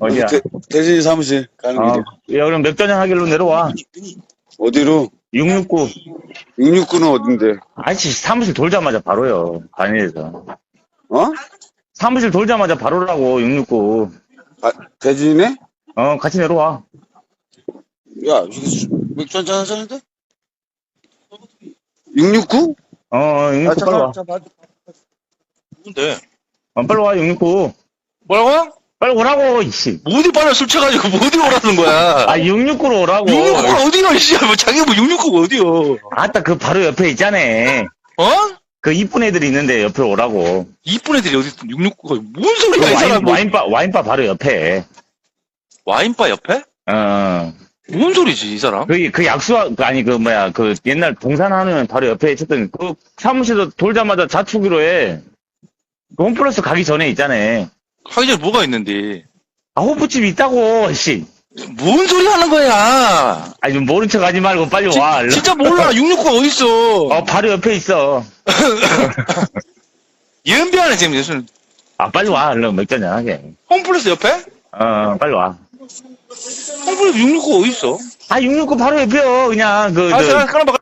어디야? 대, 대진이 사무실 가는 어, 길이야. 야, 그럼 맥주장 하길로 내려와. 어디로? 669. 669는 어딘데? 아저씨, 사무실 돌자마자 바로요. 반일에서. 어? 사무실 돌자마자 바로라고, 669. 아, 대진이네? 어, 같이 내려와. 야, 맥주 한잔 하자는데? 669? 어, 어, 669 빨리 와. 잠깐, 누군데? 어, 빨리 와, 669. 뭐라고? 빨리 오라고, 이씨. 어디 빨리 술 취해가지고 뭐 어디 오라는 거야? 아, 669로 오라고. 669가 어디가, 이 씨야. 뭐 자기 뭐 669가 어디요? 아따, 그 바로 옆에 있잖아. 어? 그 이쁜 애들이 있는데 옆에 오라고. 이쁜 애들이 어디 있어? 669가. 뭔 그 소리야, 이 사람. 와인, 뭐, 와인바, 와인바 바로 옆에. 와인바 옆에? 어, 뭔 소리지, 이 사람? 그, 그 약수, 그 아니, 그 뭐야, 그 옛날 동산하는 바로 옆에 있었던 그 사무실도 돌자마자 자축으로 해. 그 홈플러스 가기 전에 있잖아. 하기 전에 뭐가 있는데. 아, 호프집 있다고, 씨. 뭔 소리 하는 거야? 아니, 좀 모른 척 하지 말고 빨리 지- 와. 진짜 몰라. 669가 어딨어? 어, 바로 옆에 있어. 연비하네, 지금. 무슨 아, 빨리 와. 얼른 맥주한잔 하게. 홈플러스 옆에? 어, 빨리 와. 홈플러스 669가 어딨어? 아, 669 바로 옆에요. 그냥, 그, 아, 저, 잠깐, 끊어봐,